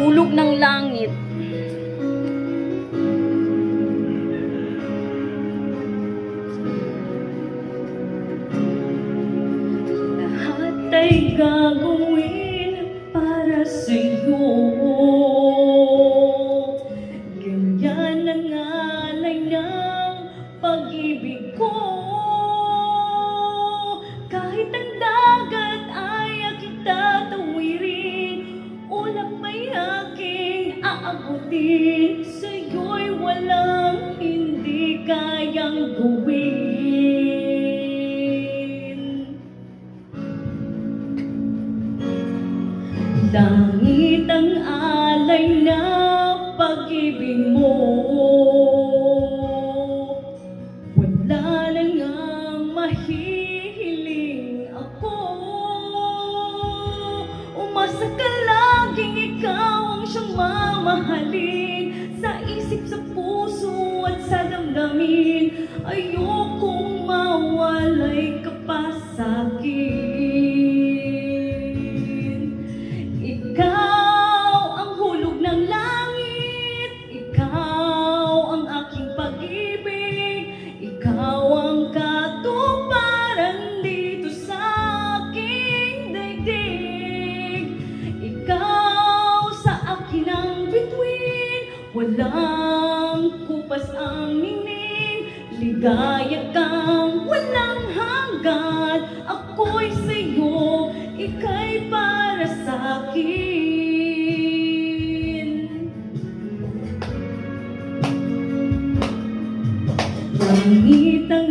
hulog ng langit. Lahat ay gagawin para sa'yo Ganyan ang alay ng pag-ibig ko aking aabutin Sa'yo'y walang hindi kayang gawin. Langit ang alay na pag-ibig mo. Wala na mahihiling ako. Umasa mamahalin Sa isip, sa puso at sa damdamin. Ayokong mawalay ka pa sa'kin kupas ang ningning, ligaya kang walang hanggan, ako'y sa'yo, ika'y para sa'kin. Langit ang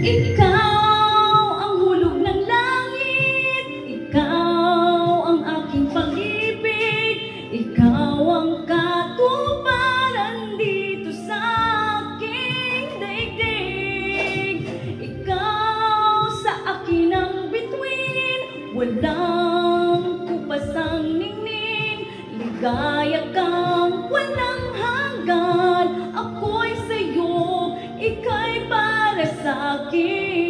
Ikaw ang hulog ng langit, ikaw ang aking pag-ibig, ikaw ang katuparan dito sa aking daigdig. Ikaw sa akin ang bituin, walang kupas ang ningning, ligaya kang walang hanggan, ako'y sa'yo, ika'y para sa'kin.